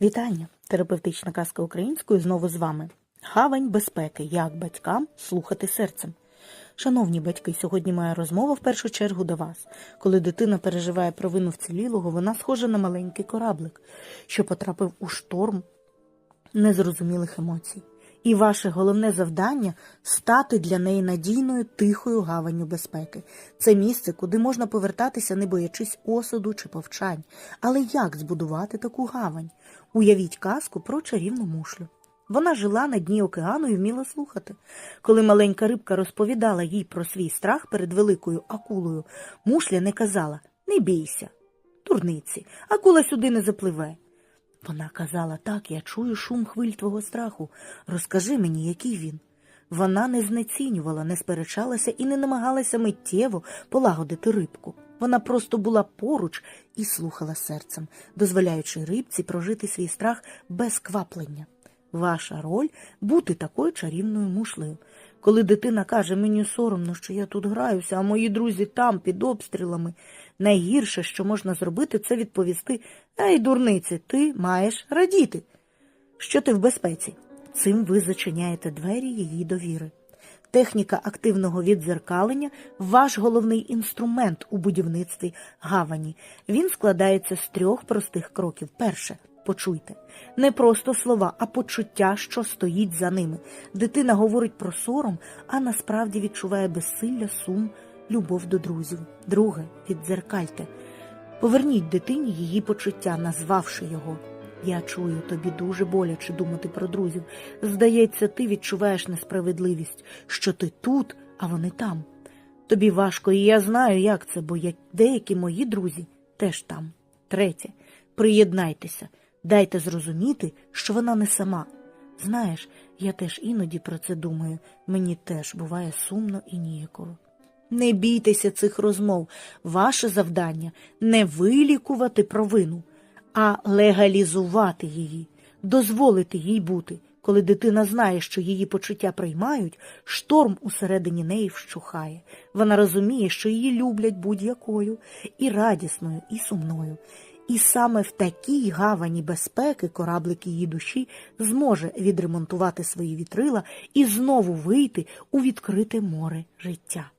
Вітання! Терапевтична казка українською знову з вами. Гавань безпеки. Як батькам слухати серцем. Шановні батьки, сьогодні моя розмова в першу чергу до вас. Коли дитина переживає провину вцілілого, вона схожа на маленький кораблик, що потрапив у шторм незрозумілих емоцій. І ваше головне завдання стати для неї надійною тихою гаванню безпеки. Це місце, куди можна повертатися, не боячись осуду чи повчань. Але як збудувати таку гавань? Уявіть казку про чарівну мушлю. Вона жила на дні океану і вміла слухати. Коли маленька рибка розповідала їй про свій страх перед великою акулою, мушля не казала Не бійся, турниці, акула сюди не запливе. Вона казала так, я чую шум хвиль твого страху. Розкажи мені, який він. Вона не знецінювала, не сперечалася і не намагалася миттєво полагодити рибку. Вона просто була поруч і слухала серцем, дозволяючи рибці прожити свій страх без кваплення. Ваша роль бути такою чарівною мушлею. Коли дитина каже, мені соромно, що я тут граюся, а мої друзі там під обстрілами, найгірше, що можна зробити, це відповісти Ей, дурниці, ти маєш радіти, що ти в безпеці. Цим ви зачиняєте двері її довіри. Техніка активного віддзеркалення ваш головний інструмент у будівництві гавані. Він складається з трьох простих кроків. Перше почуйте. Не просто слова, а почуття, що стоїть за ними. Дитина говорить про сором, а насправді відчуває безсилля, сум, любов до друзів. Друге віддзеркальте. Поверніть дитині її почуття, назвавши його. Я чую, тобі дуже боляче думати про друзів. Здається, ти відчуваєш несправедливість, що ти тут, а вони там. Тобі важко, і я знаю, як це, бо деякі мої друзі теж там. Третє. Приєднайтеся, дайте зрозуміти, що вона не сама. Знаєш, я теж іноді про це думаю. Мені теж буває сумно і ніяково. Не бійтеся цих розмов. Ваше завдання не вилікувати провину, а легалізувати її, дозволити їй бути. Коли дитина знає, що її почуття приймають, шторм усередині неї вщухає. Вона розуміє, що її люблять будь-якою, і радісною, і сумною. І саме в такій гавані безпеки кораблик її душі зможе відремонтувати свої вітрила і знову вийти у відкрите море життя.